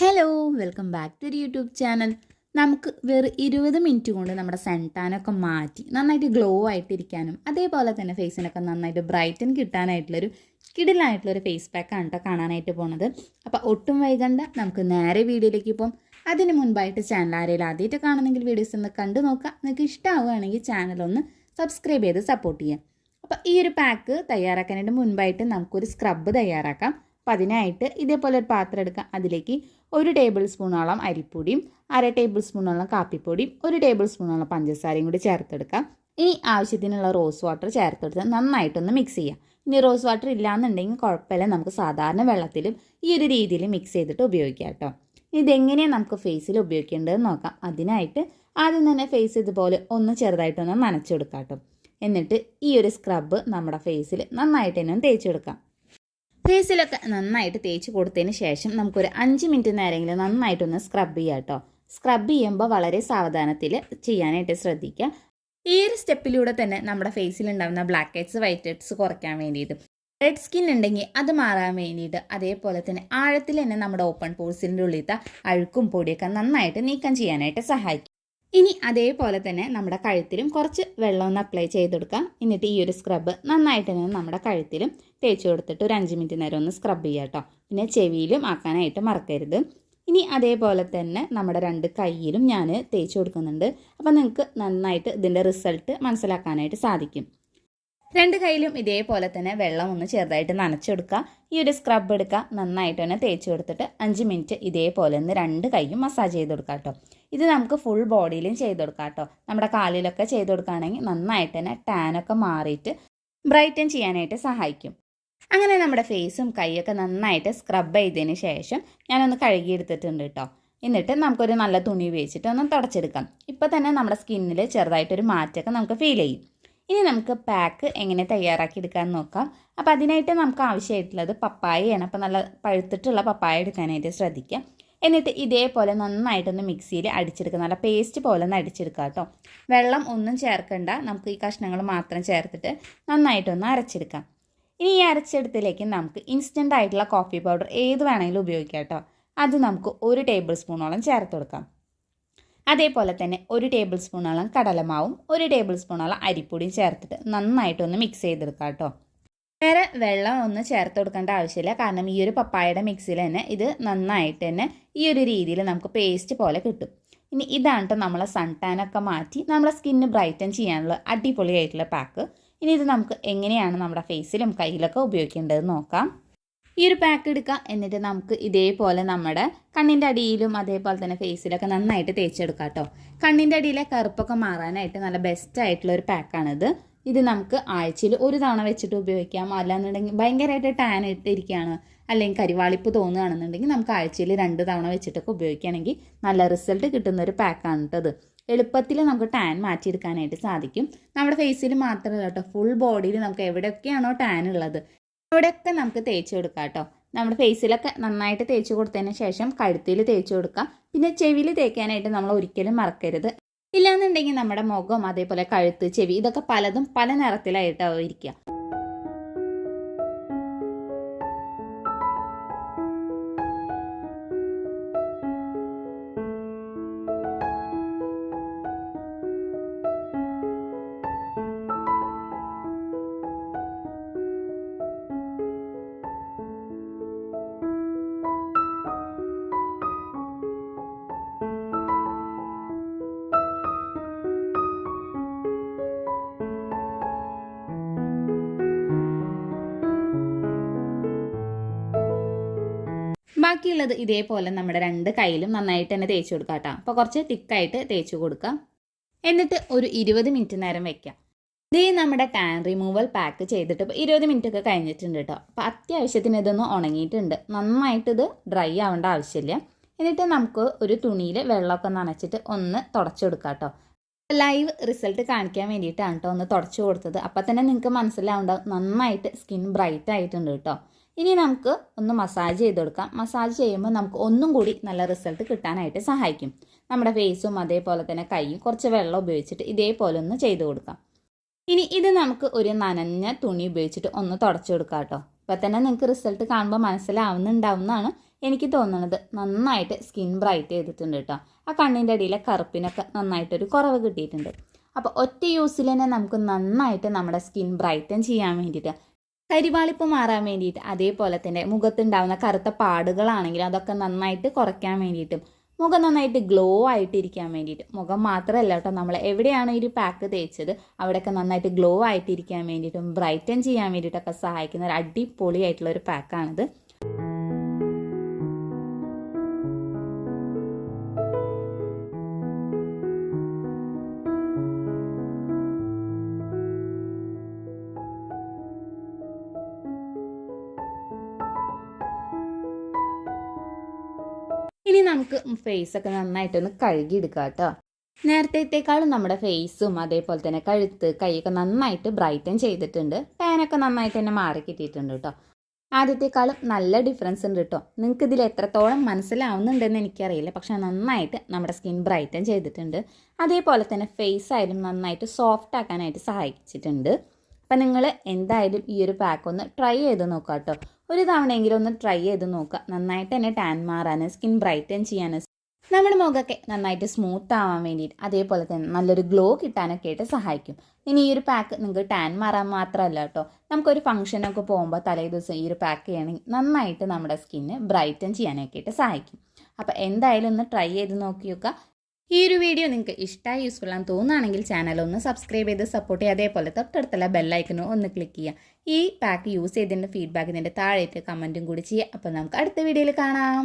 Hello welcome back to YouTube channel നമുക്ക് വെറും ഇരുപത് മിനിറ്റ് കൊണ്ട് നമ്മുടെ സെൻടാനൊക്കെ മാറ്റി നന്നായിട്ട് ഗ്ലോ ആയിട്ടിരിക്കാനും അതേപോലെ തന്നെ ഫേസിനൊക്കെ നന്നായിട്ട് ബ്രൈറ്റൻ കിട്ടാനായിട്ടുള്ളൊരു കിടിലായിട്ടുള്ളൊരു ഫേസ് പാക്കാണ് കേട്ടോ കാണാനായിട്ട് പോണത്. അപ്പോൾ ഒട്ടും വൈകണ്ട നമുക്ക് നേരെ വീഡിയോയിലേക്ക് പോകും അതിന് മുൻപായിട്ട് ചാനൽ ആരെങ്കിലും ആദ്യമായിട്ട് കാണുന്നെങ്കിൽ വീഡിയോസ് ഒന്ന് കണ്ടു നോക്കാം നിങ്ങൾക്ക് ഇഷ്ടമാവുകയാണെങ്കിൽ ചാനൽ ഒന്ന് സബ്സ്ക്രൈബ് ചെയ്ത് സപ്പോർട്ട് ചെയ്യാം അപ്പോൾ ഈ ഒരു പാക്ക് തയ്യാറാക്കാനായിട്ട് മുൻപായിട്ട് നമുക്കൊരു സ്ക്രബ്ബ് തയ്യാറാക്കാം. അപ്പോൾ അതിനായിട്ട് ഇതേപോലെ ഒരു പാത്രം എടുക്കാം. അതിലേക്ക് ഒരു ടേബിൾ സ്പൂണോളം അരിപ്പൊടിയും അര ടേബിൾ സ്പൂണോളം കാപ്പിപ്പൊടിയും ഒരു ടേബിൾ സ്പൂണോളം പഞ്ചസാരയും കൂടി ചേർത്തെടുക്കാം. ഇനി ആവശ്യത്തിനുള്ള റോസ് വാട്ടർ ചേർത്തെടുത്ത് നന്നായിട്ടൊന്ന് മിക്സ് ചെയ്യാം. ഇനി റോസ് വാട്ടർ ഇല്ലാന്നുണ്ടെങ്കിൽ കുഴപ്പമില്ല. നമുക്ക് സാധാരണ വെള്ളത്തിലും ഈ ഒരു രീതിയിൽ മിക്സ് ചെയ്തിട്ട് ഉപയോഗിക്കാം കേട്ടോ. ഇതെങ്ങനെയാണ് നമുക്ക് ഫേസിൽ ഉപയോഗിക്കേണ്ടതെന്ന് നോക്കാം. അതിനായിട്ട് ആദ്യം തന്നെ ഫേസ് ഇതുപോലെ ഒന്ന് ചെറുതായിട്ടൊന്ന് നനച്ചെടുക്കാം കേട്ടോ. എന്നിട്ട് ഈ ഒരു സ്ക്രബ്ബ് നമ്മുടെ ഫേസിൽ നന്നായിട്ട് തന്നെ തേച്ചെടുക്കാം ഫേസിലൊക്കെ നന്നായിട്ട് തേച്ച് കൊടുത്തതിന് ശേഷം നമുക്കൊരു അഞ്ച് മിനിറ്റ് നേരമെങ്കിലും നന്നായിട്ടൊന്ന് സ്ക്രബ് ചെയ്യാം കേട്ടോ. സ്ക്രബ് ചെയ്യുമ്പോൾ വളരെ സാവധാനത്തിൽ ചെയ്യാനായിട്ട് ശ്രദ്ധിക്കുക. ഈ ഒരു സ്റ്റെപ്പിലൂടെ തന്നെ നമ്മുടെ ഫേസിൽ ഉണ്ടാകുന്ന ബ്ലാക്ക് ഹെഡ്സ് വൈറ്റ് ഹെഡ്സ് കുറയ്ക്കാൻ വേണ്ടിയിട്ട് റെഡ് സ്കിൻ ഉണ്ടെങ്കിൽ അത് മാറാൻ വേണ്ടിയിട്ട് അതേപോലെ തന്നെ ആഴത്തിൽ തന്നെ നമ്മുടെ ഓപ്പൺ പോഴ്സിന്റെ ഉള്ളിലത്തെ അഴുക്കും പൊടിയൊക്കെ നന്നായിട്ട് നീക്കം ചെയ്യാനായിട്ട് സഹായിക്കും. ഇനി അതേപോലെ തന്നെ നമ്മുടെ കഴുത്തിലും കുറച്ച് വെള്ളം ഒന്ന് അപ്ലൈ ചെയ്തെടുക്കാം എന്നിട്ട് ഈ ഒരു സ്ക്രബ്ബ് നന്നായിട്ട് തന്നെ നമ്മുടെ കഴുത്തിലും തേച്ച് കൊടുത്തിട്ട് ഒരു അഞ്ച് മിനിറ്റ് നേരം ഒന്ന് സ്ക്രബ് ചെയ്യാം കേട്ടോ പിന്നെ ചെവിയിലും ആക്കാനായിട്ട് മറക്കരുത്. ഇനി അതേപോലെ തന്നെ നമ്മുടെ രണ്ട് കയ്യിലും ഞാൻ തേച്ച് കൊടുക്കുന്നുണ്ട്. അപ്പോൾ നിങ്ങൾക്ക് നന്നായിട്ട് ഇതിന്റെ റിസൾട്ട് മനസ്സിലാക്കാനായിട്ട് സാധിക്കും. രണ്ട് കൈയിലും ഇതേപോലെ തന്നെ വെള്ളം ഒന്ന് ചെറുതായിട്ട് നനച്ചെടുക്കുക. ഈ ഒരു സ്ക്രബ് എടുക്കുക. നന്നായിട്ട് തന്നെ തേച്ച് കൊടുത്തിട്ട് അഞ്ച് മിനിറ്റ് ഇതേപോലെ ഒന്ന് രണ്ട് കൈയും മസാജ് ചെയ്ത് കൊടുക്കാം കേട്ടോ ഇത് നമുക്ക് ഫുൾ ബോഡിയിലും ചെയ്ത് കൊടുക്കാം കേട്ടോ. നമ്മുടെ കാലിലൊക്കെ ചെയ്ത് കൊടുക്കുകയാണെങ്കിൽ നന്നായിട്ട് തന്നെ ടാനൊക്കെ മാറിയിട്ട് ബ്രൈറ്റൻ ചെയ്യാനായിട്ട് സഹായിക്കും. അങ്ങനെ നമ്മുടെ ഫേസും കൈയൊക്കെ നന്നായിട്ട് സ്ക്രബ് ചെയ്തതിന് ശേഷം ഞാനൊന്ന് കഴുകിയെടുത്തിട്ടുണ്ട് കേട്ടോ. എന്നിട്ട് നമുക്കൊരു നല്ല തുണി ഉപയോഗിച്ചിട്ട് ഒന്ന് തുടച്ചെടുക്കാം. ഇപ്പോൾ തന്നെ നമ്മുടെ സ്കിന്നിൽ ചെറുതായിട്ടൊരു മാറ്റമൊക്കെ നമുക്ക് ഫീൽ ചെയ്യും. ഇനി നമുക്ക് പാക്ക് എങ്ങനെ തയ്യാറാക്കി എടുക്കാമെന്ന് നോക്കാം. അപ്പോൾ അതിനായിട്ട് നമുക്ക് ആവശ്യമായിട്ടുള്ളത് പപ്പായയാണ്. അപ്പോൾ നല്ല പഴുത്തിട്ടുള്ള പപ്പായ എടുക്കാനായിട്ട് ശ്രദ്ധിക്കാം. എന്നിട്ട് ഇതേപോലെ നന്നായിട്ടൊന്ന് മിക്സിയിൽ അടിച്ചെടുക്കുക. നല്ല പേസ്റ്റ് പോലെ ഒന്ന് അടിച്ചെടുക്കുക കേട്ടോ. വെള്ളം ഒന്നും ചേർക്കണ്ട. നമുക്ക് ഈ കഷ്ണങ്ങൾ മാത്രം ചേർത്തിട്ട് നന്നായിട്ടൊന്ന് അരച്ചെടുക്കാം. ഇനി ഈ അരച്ചെടുത്തിലേക്ക് നമുക്ക് ഇൻസ്റ്റന്റ് ആയിട്ടുള്ള കോഫി പൗഡർ ഏത് വേണമെങ്കിലും ഉപയോഗിക്കാം കേട്ടോ. അത് നമുക്ക് ഒരു ടേബിൾ സ്പൂണോളം ചേർത്ത് കൊടുക്കാം. അതേപോലെ തന്നെ ഒരു ടേബിൾ സ്പൂണോളം കടലമാവും ഒരു ടേബിൾ സ്പൂണോളം അരിപ്പൊടിയും ചേർത്തിട്ട് നന്നായിട്ടൊന്ന് മിക്സ് ചെയ്തെടുക്കാം കേട്ടോ. വേറെ വെള്ളം ഒന്നും ചേർത്ത് കൊടുക്കേണ്ട ആവശ്യമില്ല. കാരണം ഈ ഒരു പപ്പായയുടെ മിക്സിയിൽ തന്നെ ഇത് നന്നായിട്ട് തന്നെ ഈ ഒരു രീതിയിൽ നമുക്ക് പേസ്റ്റ് പോലെ കിട്ടും. ഇനി ഇതാണ് കേട്ടോ നമ്മളെ സൺ ടാനൊക്കെ മാറ്റി നമ്മളെ സ്കിന്ന് ബ്രൈറ്റൻ ചെയ്യാനുള്ള അടിപൊളിയായിട്ടുള്ള പാക്ക് ഇനി ഇത് നമുക്ക് എങ്ങനെയാണ് നമ്മുടെ ഫേസിലും കയ്യിലൊക്കെ ഉപയോഗിക്കേണ്ടത് നോക്കാം. ഈ ഒരു പാക്ക് എടുക്കുക എന്നിട്ട് നമുക്ക് ഇതേപോലെ നമ്മുടെ കണ്ണിന്റെ അടിയിലും അതേപോലെ തന്നെ ഫേസിലൊക്കെ നന്നായിട്ട് തേച്ചെടുക്കാം കേട്ടോ കണ്ണിന്റെ അടിയിലെ കറുപ്പൊക്കെ മാറാനായിട്ട് നല്ല ബെസ്റ്റ് ആയിട്ടുള്ള ഒരു പാക്കാണിത് ഇത് നമുക്ക് ആഴ്ചയിൽ ഒരു തവണ വെച്ചിട്ട് ഉപയോഗിക്കാം. അല്ലാന്നുണ്ടെങ്കിൽ ഭയങ്കരമായിട്ട് ടാൻ ഇട്ടിരിക്കുകയാണ്. അല്ലെങ്കിൽ കരിവാളിപ്പ് തോന്നുകയാണെന്നുണ്ടെങ്കിൽ നമുക്ക് ആഴ്ചയിൽ രണ്ട് തവണ വെച്ചിട്ടൊക്കെ ഉപയോഗിക്കുകയാണെങ്കിൽ നല്ല റിസൾട്ട് കിട്ടുന്ന ഒരു പാക്കാണ് കേട്ടത് എളുപ്പത്തിൽ നമുക്ക് ടാൻ മാറ്റിയെടുക്കാനായിട്ട് സാധിക്കും. നമ്മുടെ ഫേസിൽ മാത്രമല്ല കേട്ടോ ഫുൾ ബോഡിയിൽ നമുക്ക് എവിടെയൊക്കെയാണോ ടാൻ ഉള്ളത് അവിടെയൊക്കെ നമുക്ക് തേച്ച് കൊടുക്കാം കേട്ടോ. നമ്മുടെ ഫേസിലൊക്കെ നന്നായിട്ട് തേച്ച് കൊടുത്തതിന് ശേഷം കഴുത്തിൽ തേച്ച് കൊടുക്കാം. പിന്നെ ചെവിയിൽ തേക്കാനായിട്ട് നമ്മൾ ഒരിക്കലും മറക്കരുത്. ഇല്ലാന്നുണ്ടെങ്കിൽ നമ്മുടെ മുഖം അതേപോലെ കഴുത്ത് ചെവി ഇതൊക്കെ പലതും പല നിറത്തിലായിട്ടാവും ഇരിക്കുക. ബാക്കിയുള്ളത് ഇതേപോലെ നമ്മുടെ രണ്ട് കയ്യിലും നന്നായിട്ട് തന്നെ തേച്ച് കൊടുക്കാം കേട്ടോ. അപ്പോൾ കുറച്ച് തിക്കായിട്ട് തേച്ച് കൊടുക്കാം. എന്നിട്ട് ഒരു ഇരുപത് മിനിറ്റ് നേരം വെക്കാം. ഇത് നമ്മുടെ ടാൻ റിമൂവൽ പാക്ക് ചെയ്തിട്ട് ഇപ്പോൾ ഇരുപത് മിനിറ്റ് ഒക്കെ കഴിഞ്ഞിട്ടുണ്ട് കേട്ടോ. അപ്പോൾ അത്യാവശ്യത്തിന് ഇതൊന്ന് ഉണങ്ങിയിട്ടുണ്ട്. നന്നായിട്ട് ഇത് ഡ്രൈ ആവേണ്ട ആവശ്യമില്ല. എന്നിട്ട് നമുക്ക് ഒരു തുണിയിൽ വെള്ളമൊക്കെ നനച്ചിട്ട് ഒന്ന് തുടച്ചെടുക്കാം കേട്ടോ. ലൈവ് റിസൾട്ട് കാണിക്കാൻ വേണ്ടിയിട്ടാണ് കേട്ടോ ഒന്ന് തുടച്ചു കൊടുത്തത്. അപ്പം തന്നെ നിങ്ങൾക്ക് മനസ്സിലാവേണ്ട നന്നായിട്ട് സ്കിൻ ബ്രൈറ്റ് ആയിട്ടുണ്ട് കേട്ടോ. ഇനി നമുക്ക് ഒന്ന് മസാജ് ചെയ്ത് കൊടുക്കാം. മസാജ് ചെയ്യുമ്പോൾ നമുക്ക് ഒന്നും കൂടി നല്ല റിസൾട്ട് കിട്ടാനായിട്ട് സഹായിക്കും. നമ്മുടെ ഫേസും അതേപോലെ തന്നെ കൈയും കുറച്ച് വെള്ളം ഉപയോഗിച്ചിട്ട് ഇതേപോലെ ഒന്ന് ചെയ്ത് കൊടുക്കാം. ഇനി ഇത് നമുക്ക് ഒരു നനഞ്ഞ തുണി ഉപയോഗിച്ചിട്ട് ഒന്ന് തുടച്ചു കൊടുക്കാം കേട്ടോ. ഇപ്പം തന്നെ നിങ്ങൾക്ക് റിസൾട്ട് കാണുമ്പോൾ മനസ്സിലാവുന്നുണ്ടാവുന്നതാണ് എനിക്ക് തോന്നുന്നത്. നന്നായിട്ട് സ്കിൻ ബ്രൈറ്റ് ചെയ്തിട്ടുണ്ട് കേട്ടോ. ആ കണ്ണിന്റെ അടിയിലെ കറുപ്പിനൊക്കെ നന്നായിട്ടൊരു കുറവ് കിട്ടിയിട്ടുണ്ട്. അപ്പോൾ ഒറ്റ യൂസിൽ തന്നെ നമുക്ക് നന്നായിട്ട് നമ്മുടെ സ്കിൻ ബ്രൈറ്റൻ ചെയ്യാൻ വേണ്ടിയിട്ട് കരിവാളിപ്പ് മാറാൻ വേണ്ടിയിട്ട് അതേപോലെ തന്നെ മുഖത്തുണ്ടാവുന്ന കറുത്ത പാടുകളാണെങ്കിൽ അതൊക്കെ നന്നായിട്ട് കുറയ്ക്കാൻ വേണ്ടിയിട്ടും മുഖം നന്നായിട്ട് ഗ്ലോ ആയിട്ടിരിക്കാൻ വേണ്ടിയിട്ട്. മുഖം മാത്രമല്ല കേട്ടോ നമ്മൾ എവിടെയാണ് ഈ പാക്ക് തേച്ചത് അവിടെയൊക്കെ നന്നായിട്ട് ഗ്ലോ ആയിട്ടിരിക്കാൻ വേണ്ടിയിട്ടും ബ്രൈറ്റൻ ചെയ്യാൻ വേണ്ടിയിട്ടൊക്കെ സഹായിക്കുന്ന ഒരു അടിപൊളിയായിട്ടുള്ള ഒരു പാക്കാണിത് നമുക്ക് ഫേസ് ഒക്കെ നന്നായിട്ടൊന്ന് കഴുകിയെടുക്കാം കേട്ടോ. നേരത്തേക്കാളും നമ്മുടെ ഫേസും അതേപോലെ തന്നെ കഴുത്ത് കൈയൊക്കെ നന്നായിട്ട് ബ്രൈറ്റൻ ചെയ്തിട്ടുണ്ട്. പാനൊക്കെ നന്നായിട്ട് തന്നെ മാറി കിട്ടിയിട്ടുണ്ട് കേട്ടോ. ആദ്യത്തെക്കാളും നല്ല ഡിഫറൻസ് ഉണ്ട് കേട്ടോ. നിങ്ങൾക്ക് ഇതിൽ എത്രത്തോളം മനസ്സിലാവുന്നുണ്ടെന്ന് എനിക്കറിയില്ല. പക്ഷെ നന്നായിട്ട് നമ്മുടെ സ്കിൻ ബ്രൈറ്റൻ ചെയ്തിട്ടുണ്ട്. അതേപോലെ തന്നെ ഫേസ് ആയാലും നന്നായിട്ട് സോഫ്റ്റ് ആക്കാനായിട്ട് സഹായിച്ചിട്ടുണ്ട്. അപ്പം നിങ്ങൾ എന്തായാലും ഈ ഒരു പാക്ക് ഒന്ന് ട്രൈ ചെയ്ത് നോക്കാം കേട്ടോ. ഒരു തവണയെങ്കിലും ഒന്ന് ട്രൈ ചെയ്ത് നോക്കുക. നന്നായിട്ട് തന്നെ ടാൻ മാറാൻ സ്കിൻ ബ്രൈറ്റൻ ചെയ്യാൻ നമ്മുടെ മുഖമൊക്കെ നന്നായിട്ട് സ്മൂത്ത് ആവാൻ വേണ്ടിയിട്ട് അതേപോലെ തന്നെ നല്ലൊരു ഗ്ലോ കിട്ടാനൊക്കെ ആയിട്ട് സഹായിക്കും. ഇനി ഈ ഒരു പാക്ക് നിങ്ങൾക്ക് ടാൻ മാറാൻ മാത്രമല്ല കേട്ടോ. നമുക്കൊരു ഫംഗ്ഷനൊക്കെ പോകുമ്പോൾ തലേ ദിവസം ഈ ഒരു പാക്ക് ചെയ്യണമെങ്കിൽ നന്നായിട്ട് നമ്മുടെ സ്കിന്ന് ബ്രൈറ്റൻ ചെയ്യാനൊക്കെ ആയിട്ട് സഹായിക്കും. അപ്പോൾ എന്തായാലും ഒന്ന് ട്രൈ ചെയ്ത് നോക്കി ഈ ഒരു വീഡിയോ നിങ്ങൾക്ക് ഇഷ്ടമായി യൂസ്ഫുൾ ആണെന്ന് തോന്നുകയാണെങ്കിൽ ചാനൽ ഒന്ന് സബ്സ്ക്രൈബ് ചെയ്ത് സപ്പോർട്ട് ചെയ്യുക. അതേപോലെ തൊട്ടടുത്തുള്ള ബെല്ലൈക്കനും ഒന്ന് ക്ലിക്ക് ചെയ്യുക. ഈ പാക്ക് യൂസ് ചെയ്തതിന്റെ ഫീഡ്ബാക്ക് ഇതിന്റെ താഴേക്ക് കമന്റും കൂടി ചെയ്യുക. അപ്പോൾ നമുക്ക് അടുത്ത വീഡിയോയിൽ കാണാം.